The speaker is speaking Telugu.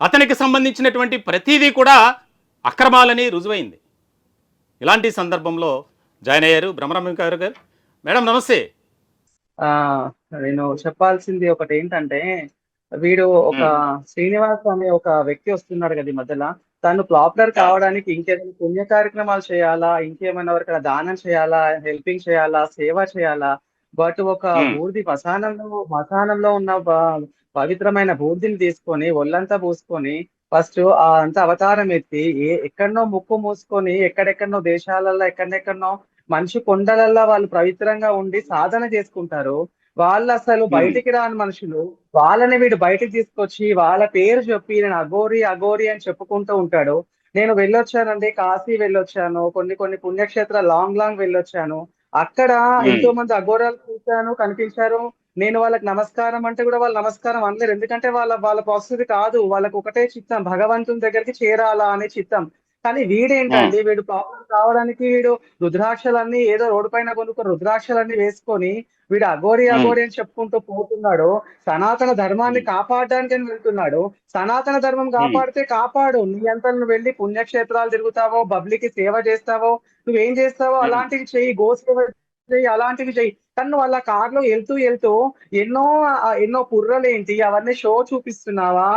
అతనికి సంబంధించినటువంటి ప్రతిదీ కూడా అక్రమాలని రుజువైంది. ఇలాంటి సందర్భంలో జాయిన్ అయ్యారు బ్రహ్మరామ గారు గారు. మేడం నమస్తే. ఆ నేను చెప్పాల్సింది ఒకటి ఏంటంటే వీడు ఒక శ్రీనివాస్ అనే ఒక వ్యక్తి వస్తున్నాడు కదా ఈ మధ్యలో. తను పాపులర్ కావడానికి ఇంకేదైనా పుణ్య కార్యక్రమాలు చేయాలా? ఇంకేమైనా ఎవరికైనా దానం చేయాలా? హెల్పింగ్ చేయాలా? సేవ చేయాలా? బట్ ఒక. బూర్ది మసానంలో మసానంలో ఉన్న పవిత్రమైన బూర్దిని తీసుకొని ఒళ్ళంతా పూసుకొని ఫస్ట్ ఆ అంత అవతారం ఎత్తి ఏ ఎక్కడనో ముక్కు మూసుకొని ఎక్కడెక్కడనో దేశాలలో ఎక్కడెక్కడనో మనిషి కొండలల్లో వాళ్ళు పవిత్రంగా ఉండి సాధన చేసుకుంటారు వాళ్ళు అసలు. బయటికి రాని మనుషులు వాళ్ళని వీడు బయటికి తీసుకొచ్చి వాళ్ళ పేరు చెప్పి నేను అఘోరి అఘోరి అని చెప్పుకుంటూ ఉంటాడు నేను వెళ్ళొచ్చానండి కాశీ వెళ్ళొచ్చాను కొన్ని కొన్ని పుణ్యక్షేత్రాలు లాంగ్ లాంగ్ వెళ్ళొచ్చాను అక్కడ. ఎంతో మంది అఘోరాలు చూశాను కనిపించారు. నేను వాళ్ళకి నమస్కారం అంటే కూడా వాళ్ళు నమస్కారం అనలేరు. ఎందుకంటే వాళ్ళ వాళ్ళ పరిస్థితి కాదు. వాళ్ళకి ఒకటే చిత్తం. భగవంతుని దగ్గరికి చేరాలా అనే చిత్తం. కానీ వీడేంటండి వీడు ప్రాబ్లం కావడానికి వీడు రుద్రాక్షలన్నీ ఏదో రోడ్డు పైన కొనుక్కొని రుద్రాక్షలన్నీ వేసుకొని వీడు అఘోరి. అఘోరి అని చెప్పుకుంటూ పోతున్నాడు. సనాతన ధర్మాన్ని కాపాడడానికి అని వెళ్తున్నాడు. సనాతన ధర్మం కాపాడితే కాపాడు. నీ అంతా నువ్వు వెళ్ళి పుణ్యక్షేత్రాలు తిరుగుతావో బబ్లికి సేవ చేస్తావో నువ్వేం చేస్తావో. అలాంటివి చెయ్యి. గోసేవ చెయ్యి అలాంటివి చెయ్యి. కానీ నువ్వు అలా కార్లో వెళ్తూ వెళ్తూ ఎన్నో ఎన్నో పుర్రలేంటి? అవన్నీ షో చూపిస్తున్నావా?